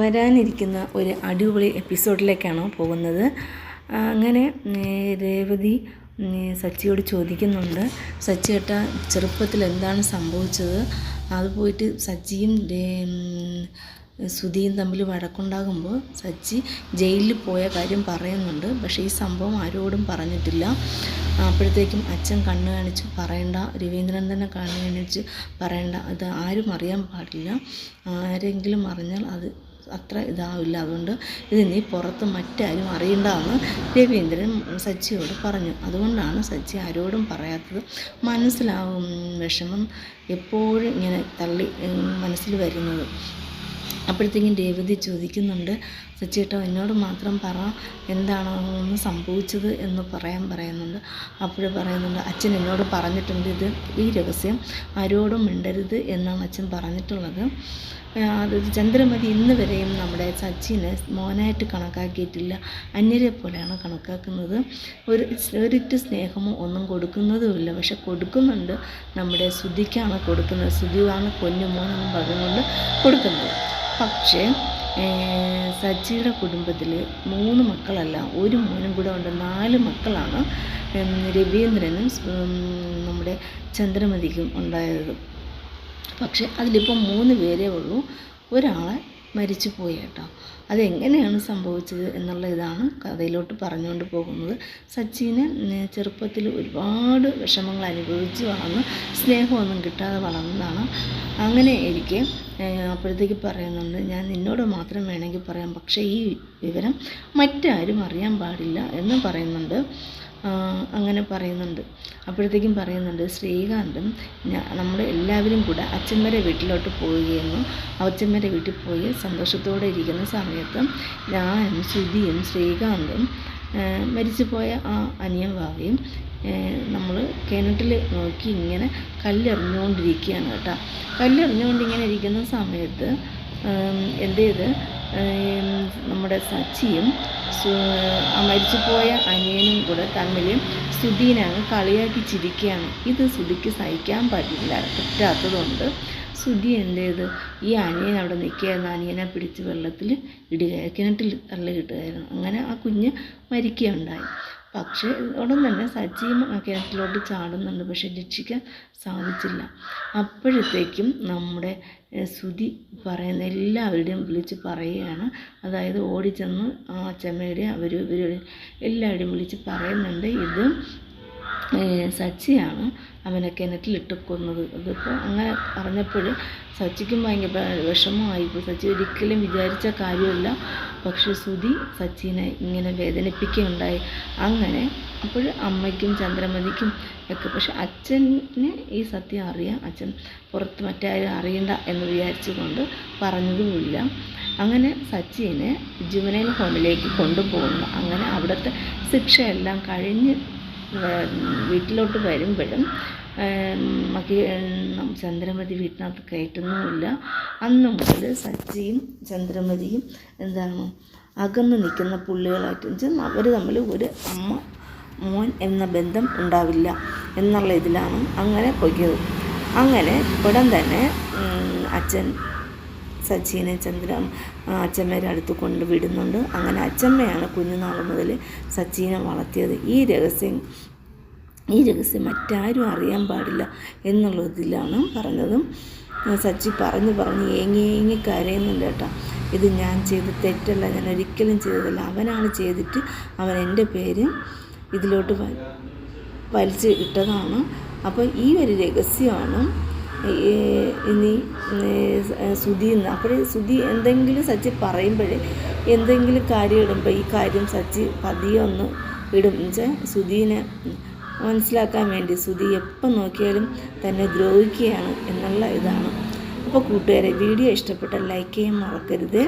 വരാനിരിക്കുന്ന ഒരു അടിപൊളി എപ്പിസോഡിലേക്കാണ് പോകുന്നത്. അങ്ങനെ രേവതി സച്ചിയോട് ചോദിക്കുന്നുണ്ട്. സച്ചി ഏട്ട ചെറുപ്പത്തിൽ എന്താണ് സംഭവിച്ചത്? അത് പോയിട്ട് സച്ചിയും സുധിയും തമ്മിൽ വഴക്കുണ്ടാകുമ്പോൾ സച്ചി ജയിലിൽ പോയ കാര്യം പറയുന്നുണ്ട്. പക്ഷേ ഈ സംഭവം ആരോടും പറഞ്ഞിട്ടില്ല. അപ്പോഴത്തേക്കും അച്ഛൻ കണ്ണ് കാണിച്ച് പറയണ്ട രവീന്ദ്രൻ തന്നെ കണ്ണ് കാണിച്ച് പറയണ്ട അത് ആരും അറിയാൻ പാടില്ല. ആരെങ്കിലും അറിഞ്ഞാൽ അത് അത്ര ഇതാവില്ല. അതുകൊണ്ട് ഇത് നീ പുറത്ത് മറ്റാരും അറിയണ്ടെന്ന് രവീന്ദ്രൻ സച്ചിയോട് പറഞ്ഞു. അതുകൊണ്ടാണ് സച്ചി ആരോടും പറയാത്തത്. മനസ്സിലാവും വിഷമം എപ്പോഴും ഇങ്ങനെ തള്ളി മനസ്സിൽ വരുന്നത്. അപ്പോഴത്തേക്കും രേവതി ചോദിക്കുന്നുണ്ട് സച്ചിയേട്ടാ എന്നോട് മാത്രം പറ എന്താണ് ഒന്ന് സംഭവിച്ചത് എന്ന് പറയാൻ പറയുന്നുണ്ട്. അപ്പോഴും പറയുന്നുണ്ട് അച്ഛൻ എന്നോട് പറഞ്ഞിട്ടുണ്ട് ഇത്. ഈ രഹസ്യം ആരോടും മിണ്ടരുത് എന്നാണ് അച്ഛൻ പറഞ്ഞിട്ടുള്ളത്. അത് ചന്ദ്രമതി ഇന്ന് വരെയും നമ്മുടെ സച്ചിനെ മോനായിട്ട് കണക്കാക്കിയിട്ടില്ല. അന്യരെ പോലെയാണ് കണക്കാക്കുന്നത്. ഒരു ഒരിറ്റ് സ്നേഹമോ ഒന്നും കൊടുക്കുന്നതുമില്ല. പക്ഷെ കൊടുക്കുന്നുണ്ട്. നമ്മുടെ സുധിക്കാണ് കൊടുക്കുന്നത്. സുധിയാണ് പൊന്നു മോനെന്നും പറഞ്ഞുകൊണ്ട് കൊടുക്കുന്നത്. പക്ഷേ സച്ചിയുടെ കുടുംബത്തിൽ മൂന്ന് മക്കളല്ല ഒരു മോനും കൂടെ ഉണ്ട്. നാല് മക്കളാണ് രവീന്ദ്രനും നമ്മുടെ ചന്ദ്രമതിക്കും ഉണ്ടായത്. പക്ഷേ അതിലിപ്പോൾ മൂന്ന് പേരേ ഉള്ളൂ. ഒരാളെ മരിച്ചു പോയി കേട്ടോ. അതെങ്ങനെയാണ് സംഭവിച്ചത് എന്നുള്ള ഇതാണ് കഥയിലോട്ട് പറഞ്ഞുകൊണ്ട് പോകുന്നത്. സച്ചിന് ചെറുപ്പത്തിൽ ഒരുപാട് വിഷമങ്ങൾ അനുഭവിച്ച് വളർന്ന് സ്നേഹമൊന്നും കിട്ടാതെ വളർന്നതാണ്. അങ്ങനെ ഇരിക്കെ അപ്പോഴത്തേക്ക് പറയുന്നുണ്ട് ഞാൻ നിന്നോട് മാത്രം വേണമെങ്കിൽ പറയാം പക്ഷേ ഈ വിവരം മറ്റാരും അറിയാൻ പാടില്ല എന്ന് പറയുന്നുണ്ട്. അങ്ങനെ പറയുന്നുണ്ട്. അപ്പോഴത്തേക്കും പറയുന്നുണ്ട് ശ്രീകാന്തും നമ്മൾ എല്ലാവരും കൂടെ അച്ഛന്മാരെ വീട്ടിലോട്ട് പോവുകയെന്നും അച്ഛന്മാരെ വീട്ടിൽ പോയി സന്തോഷത്തോടെ ഇരിക്കുന്ന സമയത്ത് ഞാനും ശ്രുതിയും ശ്രീകാന്തും മരിച്ചുപോയ ആ അനിയൻ വാവയും നമ്മൾ കിണറ്റിൽ നോക്കി ഇങ്ങനെ കല്ലെറിഞ്ഞുകൊണ്ടിരിക്കുകയാണ് കേട്ടോ. കല്ലെറിഞ്ഞുകൊണ്ട് ഇങ്ങനെ ഇരിക്കുന്ന സമയത്ത് എന്ത് ചെയ്ത് നമ്മുടെ സച്ചിയും മരിച്ചുപോയ അനിയനും കൂടെ തമ്മിൽ സുധീനങ്ങ് കളിയാക്കി ചിരിക്കുകയാണ് ഇത് സുധിക്ക് സഹിക്കാൻ പറ്റില്ല പറ്റാത്തതുകൊണ്ട് സുധി എന്ത് ഈ അനിയൻ അവിടെ നിൽക്കുകയായിരുന്നു. അനിയനെ പിടിച്ച് വെള്ളത്തിൽ ഇടുക കിണറ്റിൽ തള്ളി കിട്ടുകയായിരുന്നു അങ്ങനെ ആ കുഞ്ഞ് മരിക്കുകയുണ്ടായി. പക്ഷേ ഉടൻ തന്നെ സജീവ കിണറ്റിലോട്ട് ചാടുന്നുണ്ട്. പക്ഷെ രക്ഷിക്കാൻ സാധിച്ചില്ല. അപ്പോഴത്തേക്കും നമ്മുടെ ശ്രുതി പറയുന്ന എല്ലാവരുടെയും വിളിച്ച് പറയുകയാണ്. അതായത് ഓടിച്ചെന്ന് ആ അച്ചമ്മയുടെ അവർ ഇവർ എല്ലാവരുടെയും വിളിച്ച് പറയുന്നുണ്ട്. ഇത് സച്ചിയാണ് അവനെ കിണറ്റിലിട്ട് കൊന്നത് അതിപ്പോൾ അങ്ങനെ പറഞ്ഞപ്പോഴും സച്ചിക്കും ഭയങ്കര വിഷമമായിപ്പോൾ സച്ചി ഒരിക്കലും വിചാരിച്ച കാര്യമല്ല. പക്ഷെ സുധി സച്ചിനെ ഇങ്ങനെ വേദനിപ്പിക്കുകയുണ്ടായി. അങ്ങനെ അപ്പോൾ അമ്മയ്ക്കും ചന്ദ്രമതിക്കും ഒക്കെ പക്ഷെ അച്ഛന് ഈ സത്യം അറിയാം. അച്ഛൻ പുറത്ത് മറ്റാരും അറിയണ്ട എന്ന് വിചാരിച്ചുകൊണ്ട് പറഞ്ഞതുമില്ല. അങ്ങനെ സച്ചിനെ ജുവനൈൽ ഹോമിലേക്ക് കൊണ്ടുപോകുന്നു. അങ്ങനെ അവിടുത്തെ ശിക്ഷയെല്ലാം കഴിഞ്ഞ് വീട്ടിലോട്ട് വരുമ്പോഴും മകി ചന്ദ്രമതി വീട്ടിനകത്ത് കയറ്റുന്നുമില്ല. അന്ന് മുതൽ സച്ചിയും ചന്ദ്രമതിയും എന്താണ് അകന്ന് നിൽക്കുന്ന പുള്ളികളായിട്ട് വെച്ചാൽ അവർ തമ്മിൽ ഒരു അമ്മ മോൻ എന്ന ബന്ധം ഉണ്ടാവില്ല എന്നുള്ള ഇതിലാണ് അങ്ങനെ പൊയ്യത് അങ്ങനെ ഉടൻ തന്നെ അച്ഛൻ സച്ചിനെ ചന്ദ്ര അച്ഛമ്മേരെ അടുത്ത് കൊണ്ട് വിടുന്നുണ്ട്. അങ്ങനെ അച്ഛമ്മയാണ് കുഞ്ഞുനാൾ മുതൽ സച്ചിനെ വളർത്തിയത്. ഈ രഹസ്യം ഈ രഹസ്യം മറ്റാരും അറിയാൻ പാടില്ല എന്നുള്ളതിലാണ് പറഞ്ഞതും. സച്ചി പറഞ്ഞ് പറഞ്ഞ് ഏങ്ങി ഏങ്ങി കരയുന്നുണ്ട് കേട്ടോ. ഇത് ഞാൻ ചെയ്ത് തെറ്റല്ല ഞാൻ ഒരിക്കലും ചെയ്തതല്ല. അവനാണ് ചെയ്തിട്ട് അവൻ എന്റെ പേര് ഇതിലോട്ട് വലിച്ച് ഇട്ടതാണ്. അപ്പോൾ ഈ ഒരു രഹസ്യമാണ് ഇനി ശ്രുതി അപ്പോൾ ശ്രുതി എന്തെങ്കിലും സച്ചി പറയുമ്പോൾ എന്തെങ്കിലും കാര്യം ഇടുമ്പോൾ ഈ കാര്യം സച്ചി പതിയെ ഒന്ന് ഇടും. എന്നുവെച്ചാൽ ശ്രുതിനെ മനസ്സിലാക്കാൻ വേണ്ടി ശ്രുതി എപ്പം നോക്കിയാലും തന്നെ ദ്രോഹിക്കുകയാണ് എന്നുള്ള ഇതാണ്. അപ്പോൾ കൂട്ടുകാരെ വീഡിയോ ഇഷ്ടപ്പെട്ടാൽ ലൈക്ക് ചെയ്യാൻ മറക്കരുത്.